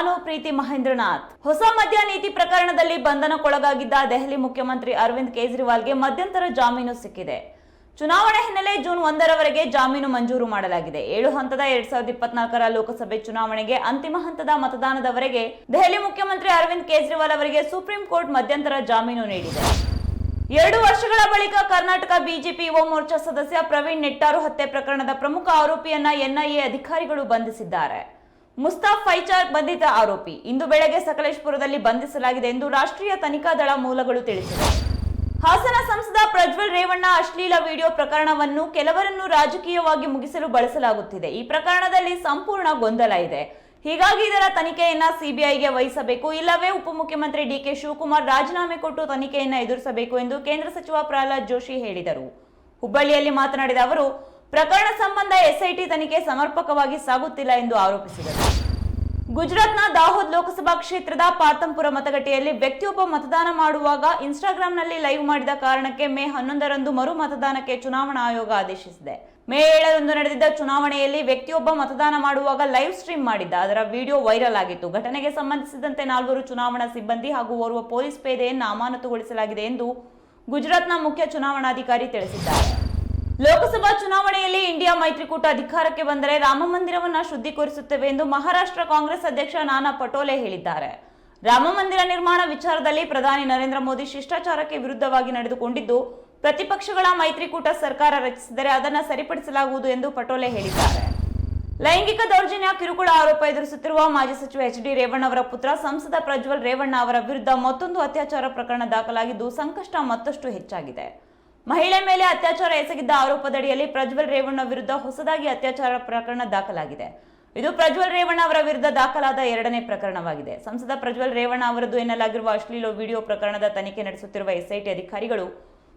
ನೀತಿ ಮಹೇಂದ್ರನಾಥ್. ಹೊಸ ಮದ್ಯ ನೀತಿ ಪ್ರಕರಣದಲ್ಲಿ ಬಂಧನಕ್ಕೊಳಗಾಗಿದ್ದ ದೆಹಲಿ ಮುಖ್ಯಮಂತ್ರಿ ಅರವಿಂದ್ ಕೇಜ್ರಿವಾಲ್ಗೆ ಮಧ್ಯಂತರ ಜಾಮೀನು ಸಿಕ್ಕಿದೆ. ಚುನಾವಣೆ ಹಿನ್ನೆಲೆ ಜೂನ್ ಒಂದರವರೆಗೆ ಜಾಮೀನು ಮಂಜೂರು ಮಾಡಲಾಗಿದೆ. ಏಳು ಹಂತದ ಎರಡ್ ಸಾವಿರದ ಇಪ್ಪತ್ನಾಲ್ಕರ ಲೋಕಸಭೆ ಚುನಾವಣೆಗೆ ಅಂತಿಮ ಹಂತದ ಮತದಾನದವರೆಗೆ ದೆಹಲಿ ಮುಖ್ಯಮಂತ್ರಿ ಅರವಿಂದ್ ಕೇಜ್ರಿವಾಲ್ ಅವರಿಗೆ ಸುಪ್ರೀಂ ಕೋರ್ಟ್ ಮಧ್ಯಂತರ ಜಾಮೀನು ನೀಡಿದೆ. ಎರಡು ವರ್ಷಗಳ ಬಳಿಕ ಕರ್ನಾಟಕ ಬಿಜೆಪಿ ಯುವ ಮೋರ್ಚಾ ಸದಸ್ಯ ಪ್ರವೀಣ್ ನೆಟ್ಟಾರು ಹತ್ಯೆ ಪ್ರಕರಣದ ಪ್ರಮುಖ ಆರೋಪಿಯನ್ನ ಎನ್ಐಎ ಅಧಿಕಾರಿಗಳು ಬಂಧಿಸಿದ್ದಾರೆ. ಮುಸ್ತಾಫ್ ಫೈಚಾರ್ ಬಂಧಿತ ಆರೋಪಿ. ಇಂದು ಬೆಳಗ್ಗೆ ಸಕಲೇಶ್ಪುರದಲ್ಲಿ ಬಂಧಿಸಲಾಗಿದೆ ಎಂದು ರಾಷ್ಟ್ರೀಯ ತನಿಖಾ ದಳ ಮೂಲಗಳು ತಿಳಿಸಿವೆ. ಹಾಸನ ಸಂಸದ ಪ್ರಜ್ವಲ್ ರೇವಣ್ಣ ಅಶ್ಲೀಲ ವಿಡಿಯೋ ಪ್ರಕರಣವನ್ನು ಕೆಲವರನ್ನು ರಾಜಕೀಯವಾಗಿ ಮುಗಿಸಲು ಬಳಸಲಾಗುತ್ತಿದೆ. ಈ ಪ್ರಕರಣದಲ್ಲಿ ಸಂಪೂರ್ಣ ಗೊಂದಲ ಇದೆ. ಹೀಗಾಗಿ ಇದರ ತನಿಖೆಯನ್ನ ಸಿಬಿಐಗೆ ವಹಿಸಬೇಕು. ಇಲ್ಲವೇ ಉಪಮುಖ್ಯಮಂತ್ರಿ ಡಿಕೆ ಶಿವಕುಮಾರ್ ರಾಜೀನಾಮೆ ಕೊಟ್ಟು ತನಿಖೆಯನ್ನ ಎದುರಿಸಬೇಕು ಎಂದು ಕೇಂದ್ರ ಸಚಿವ ಪ್ರಹ್ಲಾದ್ ಜೋಶಿ ಹೇಳಿದರು. ಹುಬ್ಬಳ್ಳಿಯಲ್ಲಿ ಮಾತನಾಡಿದ ಅವರು ಪ್ರಕರಣ ಸಂಬಂಧ ಎಸ್ಐಟಿ ತನಿಖೆ ಸಮರ್ಪಕವಾಗಿ ಸಾಗುತ್ತಿಲ್ಲ ಎಂದು ಆರೋಪಿಸಿದರು. ಗುಜರಾತ್ನ ದಾಹೋದ್ ಲೋಕಸಭಾ ಕ್ಷೇತ್ರದ ಪಾತಂಪುರ ಮತಗಟ್ಟೆಯಲ್ಲಿ ವ್ಯಕ್ತಿಯೊಬ್ಬ ಮತದಾನ ಮಾಡುವಾಗ ಇನ್ಸ್ಟಾಗ್ರಾಂನಲ್ಲಿ ಲೈವ್ ಮಾಡಿದ ಕಾರಣಕ್ಕೆ ಮೇ ಹನ್ನೊಂದರಂದು ಮರು ಮತದಾನಕ್ಕೆ ಚುನಾವಣಾ ಆಯೋಗ ಆದೇಶಿಸಿದೆ. ಮೇ ಏಳರಂದು ನಡೆದಿದ್ದ ಚುನಾವಣೆಯಲ್ಲಿ ವ್ಯಕ್ತಿಯೊಬ್ಬ ಮತದಾನ ಮಾಡುವಾಗ ಲೈವ್ ಸ್ಟ್ರೀಮ್ ಮಾಡಿದ್ದ. ಅದರ ವಿಡಿಯೋ ವೈರಲ್ ಆಗಿತ್ತು. ಘಟನೆಗೆ ಸಂಬಂಧಿಸಿದಂತೆ ನಾಲ್ವರು ಚುನಾವಣಾ ಸಿಬ್ಬಂದಿ ಹಾಗೂ ಓರ್ವ ಪೊಲೀಸ್ ಪೇದೆಯನ್ನು ಅಮಾನತುಗೊಳಿಸಲಾಗಿದೆ ಎಂದು ಗುಜರಾತ್ನ ಮುಖ್ಯ ಚುನಾವಣಾಧಿಕಾರಿ ತಿಳಿಸಿದ್ದಾರೆ. ಲೋಕಸಭಾ ಚುನಾವಣೆಯಲ್ಲಿ ಇಂಡಿಯಾ ಮೈತ್ರಿಕೂಟ ಅಧಿಕಾರಕ್ಕೆ ಬಂದರೆ ರಾಮ ಮಂದಿರವನ್ನ ಶುದ್ಧೀಕರಿಸುತ್ತೇವೆ ಎಂದು ಮಹಾರಾಷ್ಟ್ರ ಕಾಂಗ್ರೆಸ್ ಅಧ್ಯಕ್ಷ ನಾನಾ ಪಟೋಲೆ ಹೇಳಿದ್ದಾರೆ. ರಾಮ ಮಂದಿರ ನಿರ್ಮಾಣ ವಿಚಾರದಲ್ಲಿ ಪ್ರಧಾನಿ ನರೇಂದ್ರ ಮೋದಿ ಶಿಷ್ಟಾಚಾರಕ್ಕೆ ವಿರುದ್ಧವಾಗಿ ನಡೆದುಕೊಂಡಿದ್ದು, ಪ್ರತಿಪಕ್ಷಗಳ ಮೈತ್ರಿಕೂಟ ಸರ್ಕಾರ ರಚಿಸಿದರೆ ಅದನ್ನು ಸರಿಪಡಿಸಲಾಗುವುದು ಎಂದು ಪಟೋಲೆ ಹೇಳಿದ್ದಾರೆ. ಲೈಂಗಿಕ ದೌರ್ಜನ್ಯ, ಕಿರುಕುಳ ಆರೋಪ ಎದುರಿಸುತ್ತಿರುವ ಮಾಜಿ ಸಚಿವ ಎಚ್ ಡಿ ರೇವಣ್ಣ ಅವರ ಪುತ್ರ ಸಂಸದ ಪ್ರಜ್ವಲ್ ರೇವಣ್ಣ ಅವರ ವಿರುದ್ಧ ಮತ್ತೊಂದು ಅತ್ಯಾಚಾರ ಪ್ರಕರಣ ದಾಖಲಾಗಿದ್ದು, ಸಂಕಷ್ಟ ಮತ್ತಷ್ಟು ಹೆಚ್ಚಾಗಿದೆ. ಮಹಿಳೆ ಮೇಲೆ ಅತ್ಯಾಚಾರ ಎಸಗಿದ್ದ ಆರೋಪದಡಿಯಲ್ಲಿ ಪ್ರಜ್ವಲ್ ರೇವಣ್ಣ ವಿರುದ್ಧ ಹೊಸದಾಗಿ ಅತ್ಯಾಚಾರ ಪ್ರಕರಣ ದಾಖಲಾಗಿದೆ. ಇದು ಪ್ರಜ್ವಲ್ ರೇವಣ್ಣ ಅವರ ವಿರುದ್ಧ ದಾಖಲಾದ ಎರಡನೇ ಪ್ರಕರಣವಾಗಿದೆ. ಸಂಸದ ಪ್ರಜ್ವಲ್ ರೇವಣ್ಣ ಅವರದ್ದು ಎನ್ನಲಾಗಿರುವ ಅಶ್ಲೀಲ ವಿಡಿಯೋ ಪ್ರಕರಣದ ತನಿಖೆ ನಡೆಸುತ್ತಿರುವ ಎಸ್ಐಟಿ ಅಧಿಕಾರಿಗಳು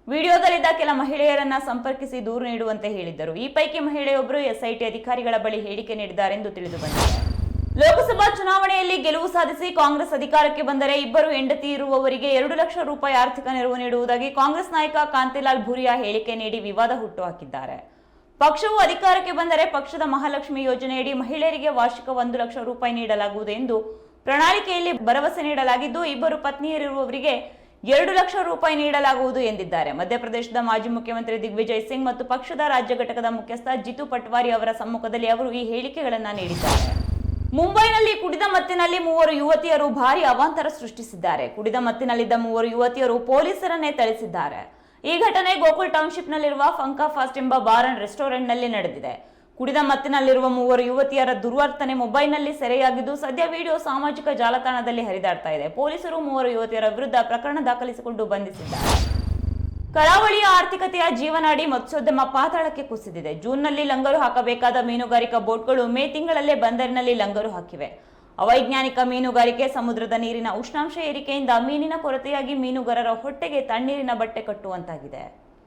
ವಿಡಿಯೋದಲ್ಲಿದ್ದ ಕೆಲ ಮಹಿಳೆಯರನ್ನ ಸಂಪರ್ಕಿಸಿ ದೂರು ನೀಡುವಂತೆ ಹೇಳಿದ್ದರು. ಈ ಪೈಕಿ ಮಹಿಳೆಯೊಬ್ಬರು ಎಸ್ಐಟಿ ಅಧಿಕಾರಿಗಳ ಬಳಿ ಹೇಳಿಕೆ ನೀಡಿದ್ದಾರೆಂದು ತಿಳಿದು ಬಂದಿದೆ ಲೋಕಸಭಾ ಚುನಾವಣೆಯಲ್ಲಿ ಗೆಲುವು ಸಾಧಿಸಿ ಕಾಂಗ್ರೆಸ್ ಅಧಿಕಾರಕ್ಕೆ ಬಂದರೆ ಇಬ್ಬರು ಹೆಂಡತಿ ಇರುವವರಿಗೆ ಎರಡು ಲಕ್ಷ ರೂಪಾಯಿ ಆರ್ಥಿಕ ನೆರವು ನೀಡುವುದಾಗಿ ಕಾಂಗ್ರೆಸ್ ನಾಯಕ ಕಾಂತಿಲಾಲ್ ಭುರಿಯಾ ಹೇಳಿಕೆ ನೀಡಿ ವಿವಾದ ಹುಟ್ಟುಹಾಕಿದ್ದಾರೆ. ಪಕ್ಷವು ಅಧಿಕಾರಕ್ಕೆ ಬಂದರೆ ಪಕ್ಷದ ಮಹಾಲಕ್ಷ್ಮಿ ಯೋಜನೆಯಡಿ ಮಹಿಳೆಯರಿಗೆ ವಾರ್ಷಿಕ ಒಂದು ಲಕ್ಷ ರೂಪಾಯಿ ನೀಡಲಾಗುವುದು ಎಂದು ಪ್ರಣಾಳಿಕೆಯಲ್ಲಿ ಭರವಸೆ ನೀಡಲಾಗಿದ್ದು, ಇಬ್ಬರು ಪತ್ನಿಯರಿರುವವರಿಗೆ ಎರಡು ಲಕ್ಷ ರೂಪಾಯಿ ನೀಡಲಾಗುವುದು ಎಂದಿದ್ದಾರೆ. ಮಧ್ಯಪ್ರದೇಶದ ಮಾಜಿ ಮುಖ್ಯಮಂತ್ರಿ ದಿಗ್ವಿಜಯ್ ಸಿಂಗ್ ಮತ್ತು ಪಕ್ಷದ ರಾಜ್ಯ ಘಟಕದ ಮುಖ್ಯಸ್ಥ ಜಿತು ಪಟ್ವಾರಿ ಅವರ ಸಮ್ಮುಖದಲ್ಲಿ ಅವರು ಈ ಹೇಳಿಕೆಗಳನ್ನು ನೀಡಿದ್ದಾರೆ. ಮುಂಬೈನಲ್ಲಿ ಕುಡಿದ ಮತ್ತಿನಲ್ಲಿ ಮೂವರು ಯುವತಿಯರು ಭಾರಿ ಅವಾಂತರ ಸೃಷ್ಟಿಸಿದ್ದಾರೆ. ಕುಡಿದ ಮತ್ತಿನಲ್ಲಿದ್ದ ಮೂವರು ಯುವತಿಯರು ಪೊಲೀಸರನ್ನೇ ಥಳಿಸಿದ್ದಾರೆ ಈ ಘಟನೆ ಗೋಕುಲ್ ಟೌನ್ಶಿಪ್ನಲ್ಲಿರುವ ಫಂಕಾ ಫಾಸ್ಟ್ ಎಂಬ ಬಾರ್ ಅಂಡ್ ರೆಸ್ಟೋರೆಂಟ್ನಲ್ಲಿ ನಡೆದಿದೆ. ಕುಡಿದ ಮತ್ತಿನಲ್ಲಿರುವ ಮೂವರು ಯುವತಿಯರ ದುರ್ವರ್ತನೆ ಮೊಬೈಲ್ನಲ್ಲಿ ಸೆರೆಯಾಗಿದ್ದು, ಸದ್ಯ ವಿಡಿಯೋ ಸಾಮಾಜಿಕ ಜಾಲತಾಣದಲ್ಲಿ ಹರಿದಾಡ್ತಾ ಇದೆ. ಪೊಲೀಸರು ಮೂವರು ಯುವತಿಯರ ವಿರುದ್ಧ ಪ್ರಕರಣ ದಾಖಲಿಸಿಕೊಂಡು ಬಂಧಿಸಿದ್ದಾರೆ. ಕರಾವಳಿಯ ಆರ್ಥಿಕತೆಯ ಜೀವನಾಡಿ ಮತ್ಸ್ಯೋದ್ಯಮ ಪಾತಾಳಕ್ಕೆ ಕುಸಿದಿದೆ. ಜೂನ್ನಲ್ಲಿ ಲಂಗರು ಹಾಕಬೇಕಾದ ಮೀನುಗಾರಿಕಾ ಬೋಟ್ಗಳು ಮೇ ತಿಂಗಳಲ್ಲೇ ಬಂದರಿನಲ್ಲಿ ಲಂಗರು ಹಾಕಿವೆ. ಅವೈಜ್ಞಾನಿಕ ಮೀನುಗಾರಿಕೆ ಸಮುದ್ರದ ನೀರಿನ ಉಷ್ಣಾಂಶ ಏರಿಕೆಯಿಂದ ಮೀನಿನ ಕೊರತೆಯಾಗಿ ಮೀನುಗಾರರ ಹೊಟ್ಟೆಗೆ ತಣ್ಣೀರಿನ ಬಟ್ಟೆ ಕಟ್ಟುವಂತಾಗಿದೆ.